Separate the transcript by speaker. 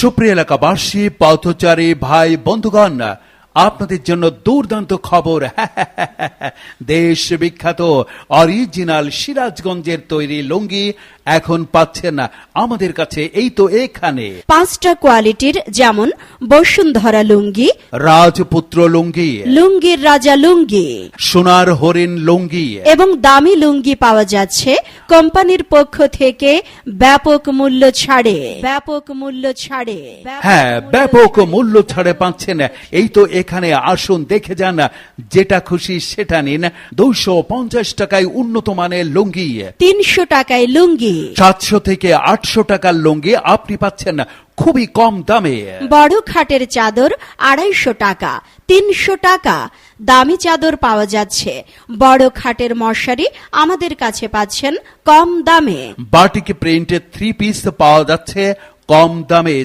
Speaker 1: সুপ্রিয় এলাকাবাসী পথচারী ভাই বন্ধুগণ আপনাদের জন্য দুর্দান্ত খবর। দেশ বিখ্যাত অরিজিনাল সিরাজগঞ্জের তৈরি লুঙ্গি এখন পাচ্ছেন আমাদের কাছে এই তো এখানে।
Speaker 2: পাঁচটা কোয়ালিটির যেমন বসুন্ধরা লুঙ্গি
Speaker 1: রাজপুত্র লুঙ্গি
Speaker 2: লুঙ্গির রাজা লুঙ্গি
Speaker 1: সোনার হরিণ লুঙ্গি
Speaker 2: এবং দামি লুঙ্গি পাওয়া যাচ্ছে কোম্পানির পক্ষ থেকে ব্যাপক মূল্য ছাড়ে ব্যাপক মূল্য ছাড়ে
Speaker 1: হ্যাঁ ব্যাপক মূল্য ছাড়ে পাচ্ছেন। এই তো এখানে আসুন দেখে যান যেটা খুশি সেটা নিন দুইশো পঞ্চাশ টাকায় উন্নত মানের লুঙ্গি।
Speaker 2: তিনশো টাকায় লুঙ্গি।
Speaker 1: সাতশো থেকে আটশো টাকার লুঙ্গি আপনি পাচ্ছেন খুবই কম দামে।
Speaker 2: বড় খাটের চাদর আড়াইশো টাকা তিনশো টাকা। দামি চাদর পাওয়া যাচ্ছে। বড় খাটের মশারি আমাদের কাছে পাচ্ছেন কম দামে।
Speaker 1: বাটিক প্রিন্টের থ্রি পিস পাওয়া যাচ্ছে কম দামে।